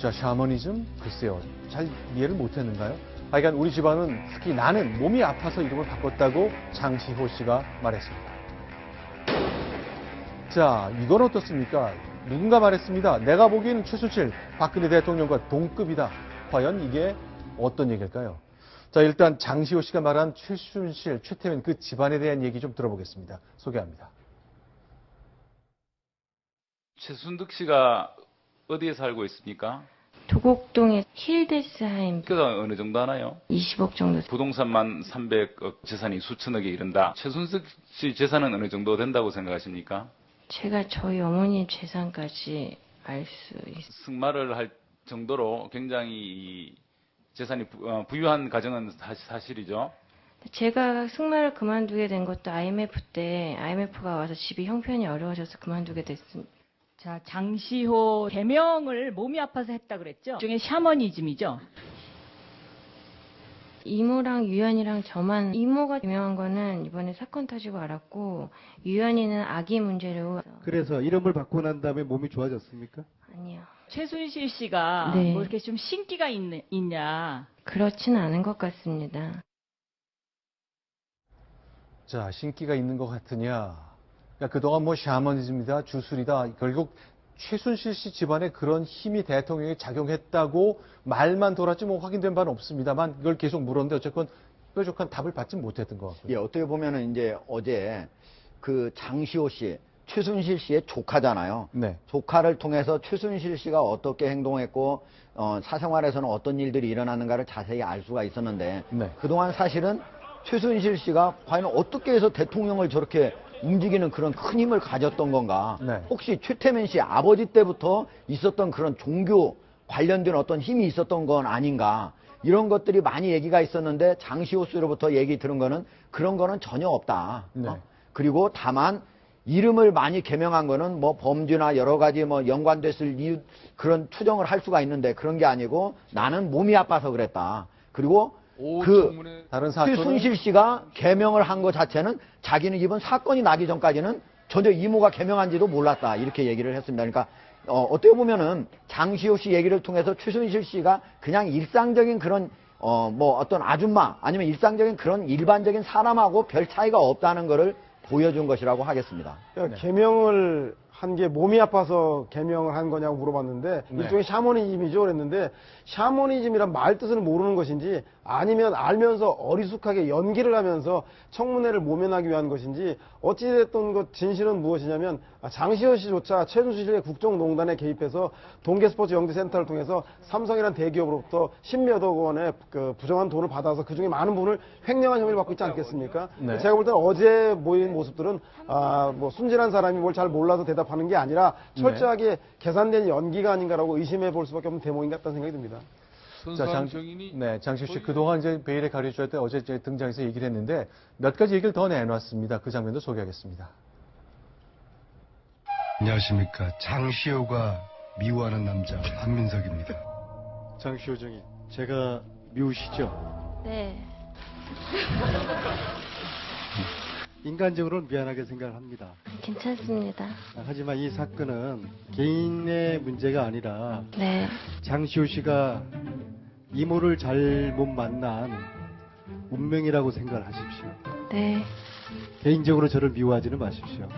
자, 샤머니즘? 글쎄요. 잘 이해를 못했는가요? 하여간 우리 집안은 특히 나는 몸이 아파서 이름을 바꿨다고 장시호 씨가 말했습니다. 자, 이건 어떻습니까? 누군가 말했습니다. 내가 보기에는 최순실, 박근혜 대통령과 동급이다. 과연 이게 어떤 얘기일까요? 자, 일단 장시호 씨가 말한 최순실, 최태민 그 집안에 대한 얘기 좀 들어보겠습니다. 소개합니다. 최순득 씨가 어디에 살고 있습니까? 도곡동의 힐데스하임 그가 어느 정도 하나요? 20억 정도 부동산만 300억 재산이 수천억에 이른다. 최순득 씨 재산은 어느 정도 된다고 생각하십니까? 제가 저희 어머니 재산까지 알 수 있어요. 승마를 할 정도로 굉장히 이 재산이 부, 어, 부유한 가정은 사- 사실이죠. 제가 승마를 그만두게 된 것도 IMF 때 IMF가 와서 집이 형편이 어려워져서 그만두게 됐습니다. 자, 장시호 개명을 몸이 아파서 했다 그랬죠? 중에 샤머니즘이죠. 이모랑 유연이랑 저만 이모가 유명한 거는 이번에 사건 터지고 알았고 유연이는 아기 문제로 그래서 이름을 바꾸고 난 다음에 몸이 좋아졌습니까? 아니요. 최순실 씨가 네. 뭐 이렇게 좀 신기가 있, 있냐. 그렇진 않은 것 같습니다. 자, 신기가 있는 것 같으냐. 그러니까 그동안 뭐 샤머니즘이다, 주술이다. 결국 최순실 씨 집안에 그런 힘이 대통령에 작용했다고 말만 돌았지 뭐 확인된 바는 없습니다만 이걸 계속 물었는데 어쨌건 뾰족한 답을 받지 못했던 것 같고요. 예, 어떻게 보면은 이제 어제 그 장시호 씨, 최순실 씨의 조카잖아요. 네. 조카를 통해서 최순실 씨가 어떻게 행동했고 어, 사생활에서는 어떤 일들이 일어나는가를 자세히 알 수가 있었는데 네. 그동안 사실은 최순실 씨가 과연 어떻게 해서 대통령을 저렇게 움직이는 그런 큰 힘을 가졌던 건가? 네. 혹시 최태민 씨 아버지 때부터 있었던 그런 종교 관련된 어떤 힘이 있었던 건 아닌가? 이런 것들이 많이 얘기가 있었는데 장시호 씨로부터 얘기 들은 거는 그런 거는 전혀 없다. 네. 어? 그리고 다만 이름을 많이 개명한 거는 뭐 범죄나 여러 가지 뭐 연관됐을 이유 그런 추정을 할 수가 있는데 그런 게 아니고 나는 몸이 아파서 그랬다. 그리고 그 다른 사건은 최순실 씨가 개명을 한 것 자체는 자기는 이번 사건이 나기 전까지는 전혀 이모가 개명한지도 몰랐다 이렇게 얘기를 했습니다. 그러니까 어, 어떻게 보면은 장시호 씨 얘기를 통해서 최순실 씨가 그냥 일상적인 그런 어, 뭐 어떤 아줌마 아니면 일상적인 그런 일반적인 사람하고 별 차이가 없다는 것을 보여준 것이라고 하겠습니다. 그러니까 개명을 한 게 몸이 아파서 개명을 한 거냐고 물어봤는데 네. 일종의 샤머니즘이죠 그랬는데 샤머니즘이란 말 뜻을 모르는 것인지 아니면 알면서 어리숙하게 연기를 하면서 청문회를 모면하기 위한 것인지 어찌됐든 것 진실은 무엇이냐면 아, 장시호 씨조차 최순실 씨의 국정농단에 개입해서 동계스포츠 영재센터를 통해서 삼성이라는 대기업으로부터 십몇억 원의 그 부정한 돈을 받아서 그 중에 많은 부분을 횡령한 혐의를 받고 있지 않겠습니까? 네. 제가 볼 때는 어제 모인 모습들은 아, 뭐 순진한 사람이 뭘 잘 몰라서 대답 하는 게 아니라 철저하게 계산된 연기가 아닌가라고 의심해 볼 수밖에 없는 대목인 것 같다는 생각이 듭니다. 자, 장, 네, 장시호 씨 그동안 이제 베일에 가려줄 때 어제 등장해서 얘기를 했는데 몇 가지 얘기를 더 내놨습니다. 그 장면도 소개하겠습니다. 안녕하십니까. 장시호가 미워하는 남자 안민석입니다. 장시호 정이 제가 미우시죠? 네. 인간적으로는 미안하게 생각합니다. 괜찮습니다. 하지만 이 사건은 개인의 문제가 아니라 네. 장시호 씨가 이모를 잘못 만난 운명이라고 생각을 하십시오. 네. 개인적으로 저를 미워하지는 마십시오.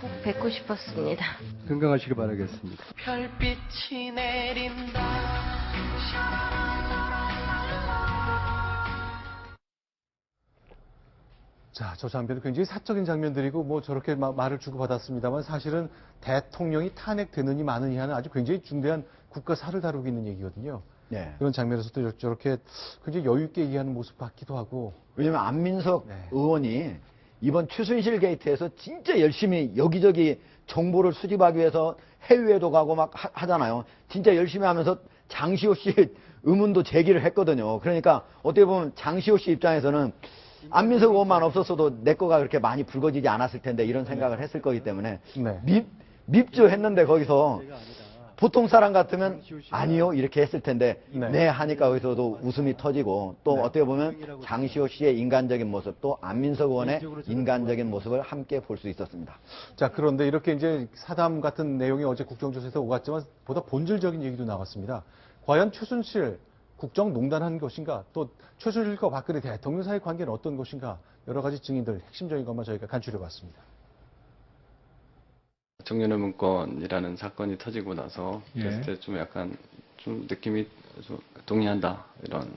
꼭 뵙고 싶었습니다. 건강하시길 바라겠습니다. 별빛이 내린다 자, 저 장면은 굉장히 사적인 장면들이고 뭐 저렇게 마- 말을 주고받았습니다만 사실은 대통령이 탄핵되느니 마느냐는 아주 굉장히 중대한 국가사를 다루고 있는 얘기거든요. 네. 이런 장면에서도 저렇게 굉장히 여유 있게 얘기하는 모습 같기도 하고 왜냐면 안민석 네. 의원이 이번 최순실 게이트에서 진짜 열심히 여기저기 정보를 수집하기 위해서 해외에도 가고 막 하- 하잖아요. 진짜 열심히 하면서 장시호 씨 의문도 제기를 했거든요. 그러니까 어떻게 보면 장시호 씨 입장에서는 안민석 의원만 없었어도 내 거가 그렇게 많이 불거지지 않았을 텐데 이런 생각을 했을 거기 때문에 네. 밉, 밉죠 했는데 거기서 보통 사람 같으면 아니요 이렇게 했을 텐데 네. 네, 하니까 여기서도 웃음이 터지고 또 어떻게 보면 장시호 씨의 인간적인 모습 또 안민석 의원의 인간적인 모습을 함께 볼 수 있었습니다. 자, 그런데 이렇게 이제 사담 같은 내용이 어제 국정조사에서 오갔지만 보다 본질적인 얘기도 나왔습니다. 과연 최순실 국정농단 한 것인가 또 최순실과 박근혜 대통령 사이 관계는 어떤 것인가 여러 가지 증인들 핵심적인 것만 저희가 간추려 봤습니다. 정년의 문건이라는 사건이 터지고 나서 예. 그랬을 때 좀 약간 좀 느낌이 좀 동의한다 이런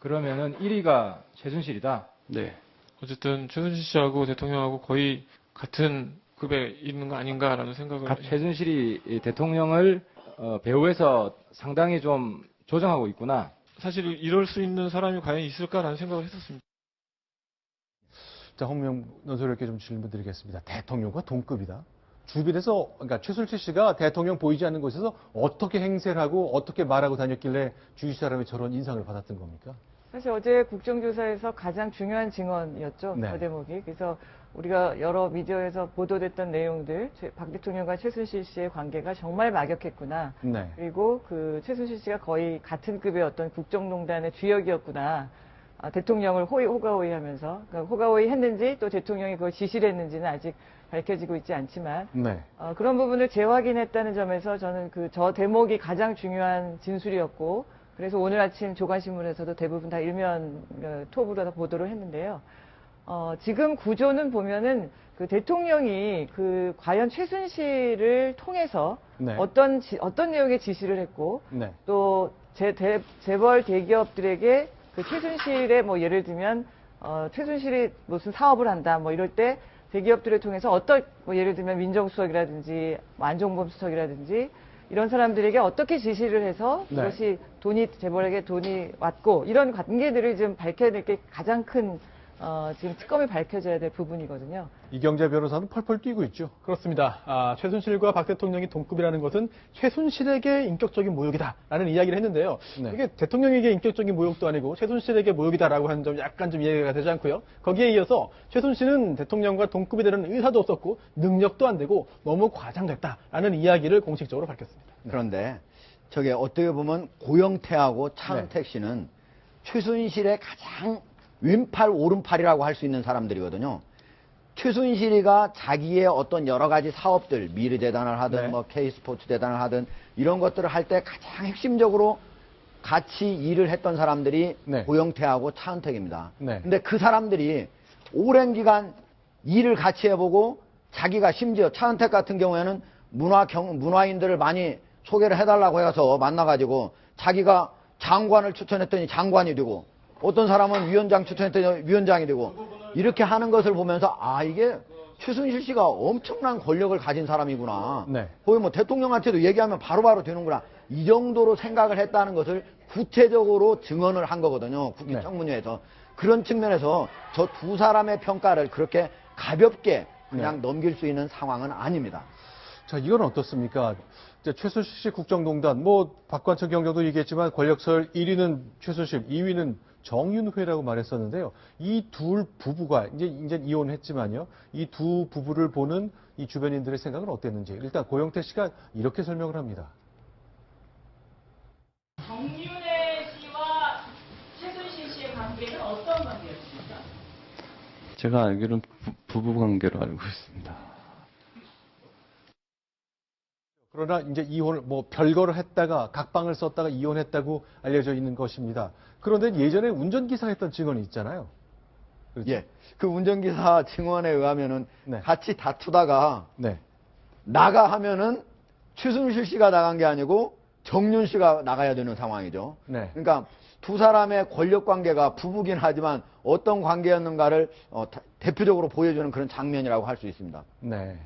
그러면은 1위가 최순실이다. 네 어쨌든 최순실 씨하고 대통령하고 거의 같은 급에 있는 거 아닌가라는 생각을 가- 최순실이 이 대통령을 어, 배후에서 상당히 좀 조정하고 있구나. 사실 이럴 수 있는 사람이 과연 있을까라는 생각을 했었습니다. 자, 홍명 논설위원께 좀 질문 드리겠습니다. 대통령과 동급이다. 주변에서 그러니까 최순실 씨가 대통령 보이지 않는 곳에서 어떻게 행세를 하고 어떻게 말하고 다녔길래 주위 사람이 저런 인상을 받았던 겁니까? 사실 어제 국정조사에서 가장 중요한 증언이었죠. 네. 그 대목이. 그래서 우리가 여러 미디어에서 보도됐던 내용들, 최- 박 대통령과 최순실 씨의 관계가 정말 막역했구나. 네. 그리고 그 최순실 씨가 거의 같은 급의 어떤 국정농단의 주역이었구나. 아, 대통령을 호의, 호가호위 하면서. 그러니까 호가호위 했는지 또 대통령이 그걸 지시를 했는지는 아직 밝혀지고 있지 않지만 네. 어, 그런 부분을 재확인했다는 점에서 저는 그 저 대목이 가장 중요한 진술이었고 그래서 오늘 아침 조간신문에서도 대부분 다 일면 어, 톱으로 다 보도를 했는데요. 어, 지금 구조는 보면은 그 대통령이 그 과연 최순실을 통해서 네. 어떤 지- 어떤 내용의 지시를 했고 네. 또 재, 대, 재벌 대기업들에게 그 최순실의 뭐 예를 들면 어, 최순실이 무슨 사업을 한다 뭐 이럴 때 대기업들을 통해서 어떤 뭐 예를 들면 민정수석이라든지 뭐 안종범 수석이라든지 이런 사람들에게 어떻게 지시를 해서 네. 그것이 돈이 재벌에게 돈이 왔고 이런 관계들을 좀 밝혀낼 게 가장 큰 어, 지금 특검이 밝혀져야 될 부분이거든요. 이경재 변호사는 펄펄 뛰고 있죠. 그렇습니다. 아, 최순실과 박 대통령이 동급이라는 것은 최순실에게 인격적인 모욕이다라는 이야기를 했는데요. 네. 이게 대통령에게 인격적인 모욕도 아니고 최순실에게 모욕이다라고 하는 점 약간 좀 이해가 되지 않고요. 거기에 이어서 최순실은 대통령과 동급이 되는 의사도 없었고 능력도 안 되고 너무 과장됐다라는 이야기를 공식적으로 밝혔습니다. 그런데 저게 어떻게 보면 고영태하고 차은택 씨는 최순실의 가장 왼팔 오른팔이라고 할 수 있는 사람들이거든요. 최순실이가 자기의 어떤 여러 가지 사업들 미르 재단을 하든 네. 뭐 K스포츠 재단을 하든 이런 것들을 할 때 가장 핵심적으로 같이 일을 했던 사람들이 네. 고영태하고 차은택입니다. 네. 근데 그 사람들이 오랜 기간 일을 같이 해보고 자기가 심지어 차은택 같은 경우에는 문화 경, 문화인들을 많이 소개를 해달라고 해서 만나가지고 자기가 장관을 추천했더니 장관이 되고 어떤 사람은 위원장 추천했더니 위원장이 되고 이렇게 하는 것을 보면서 아 이게 최순실 씨가 엄청난 권력을 가진 사람이구나. 네. 거의 뭐 대통령한테도 얘기하면 바로 바로 되는구나. 이 정도로 생각을 했다는 것을 구체적으로 증언을 한 거거든요. 국회 네. 청문회에서. 그런 측면에서 저 두 사람의 평가를 그렇게 가볍게 그냥 네. 넘길 수 있는 상황은 아닙니다. 자, 이건 어떻습니까? 최순실 씨 국정농단, 뭐, 박관철 경장도 얘기했지만 권력설 1위는 최순실, 2위는 정윤회라고 말했었는데요. 이 둘 부부가, 이제, 이제 이혼했지만요. 이 두 부부를 보는 이 주변인들의 생각은 어땠는지. 일단 고영태 씨가 이렇게 설명을 합니다. 정윤혜 씨와 최순실 씨의 관계는 어떤 관계였습니까? 제가 알기로는 부, 부부 관계로 알고 있습니다. 그러나 이제 이혼을 뭐 별거를 했다가 각방을 썼다가 이혼했다고 알려져 있는 것입니다. 그런데 예전에 운전기사 했던 증언이 있잖아요. 그렇죠? 예. 그 운전기사 증언에 의하면은 네. 같이 다투다가 네. 나가 하면은 최순실 씨가 나간 게 아니고 정윤 씨가 나가야 되는 상황이죠. 네. 그러니까 두 사람의 권력 관계가 부부긴 하지만 어떤 관계였는가를 어, 다- 대표적으로 보여주는 그런 장면이라고 할 수 있습니다. 네.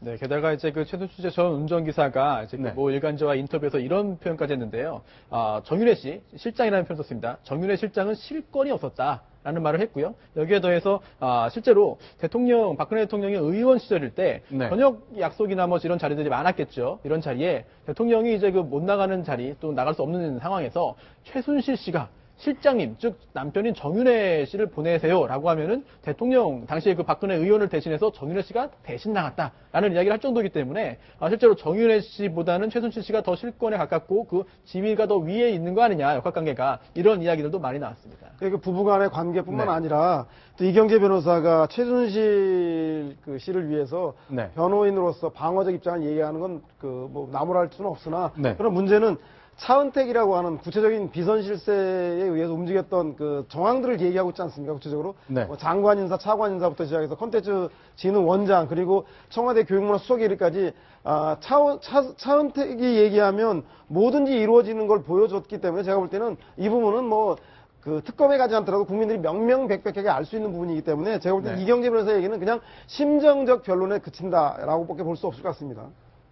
네, 게다가 이제 그 최순실 전 운전기사가 이제 네. 그모 일간지와 인터뷰에서 이런 표현까지 했는데요. 아, 정윤혜 씨, 실장이라는 표현 썼습니다. 정윤혜 실장은 실권이 없었다. 라는 말을 했고요. 여기에 더해서 아, 실제로 대통령 박근혜 대통령이 의원 시절일 때 네. 저녁 약속이나 뭐 이런 자리들이 많았겠죠. 이런 자리에 대통령이 이제 그 못 나가는 자리 또 나갈 수 없는 상황에서 최순실 씨가 실장님, 즉 남편인 정윤회 씨를 보내세요라고 하면은 대통령 당시에 그 박근혜 의원을 대신해서 정윤회 씨가 대신 나갔다라는 이야기를 할 정도이기 때문에 아, 실제로 정윤회 씨보다는 최순실 씨가 더 실권에 가깝고 그 지위가 더 위에 있는 거 아니냐 역학관계가 이런 이야기들도 많이 나왔습니다. 그 부부간의 관계뿐만 네. 아니라 또 이경재 변호사가 최순실 그 씨를 위해서 네. 변호인으로서 방어적 입장을 얘기하는 건 그 뭐 나무랄 수는 없으나 네. 그런 문제는 차은택이라고 하는 구체적인 비선 실세에 의해서 움직였던 그 정황들을 얘기하고 있지 않습니까? 구체적으로 네. 뭐 장관 인사, 차관 인사부터 시작해서 컨텐츠 진흥 원장 그리고 청와대 교육문화 수석이르까지 아, 차, 차, 차은택이 얘기하면 뭐든지 이루어지는 걸 보여줬기 때문에 제가 볼 때는 이 부분은 뭐 그 특검에 가지 않더라도 국민들이 명명백백하게 알 수 있는 부분이기 때문에 제가 볼 때는 네. 이경재 변호사 얘기는 그냥 심정적 변론에 그친다라고밖에 볼 수 없을 것 같습니다.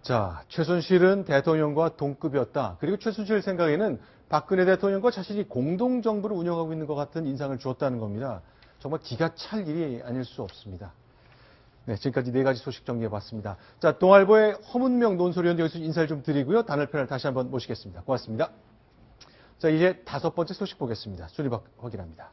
자, 최순실은 대통령과 동급이었다. 그리고 최순실 생각에는 박근혜 대통령과 자신이 공동정부를 운영하고 있는 것 같은 인상을 주었다는 겁니다. 정말 기가 찰 일이 아닐 수 없습니다. 네, 지금까지 네 가지 소식 정리해봤습니다. 자, 동아일보의 허문명 논설위원 여기서 인사를 좀 드리고요. 패널 다시 한번 모시겠습니다. 고맙습니다. 자, 이제 다섯 번째 소식 보겠습니다. 순위 확인합니다.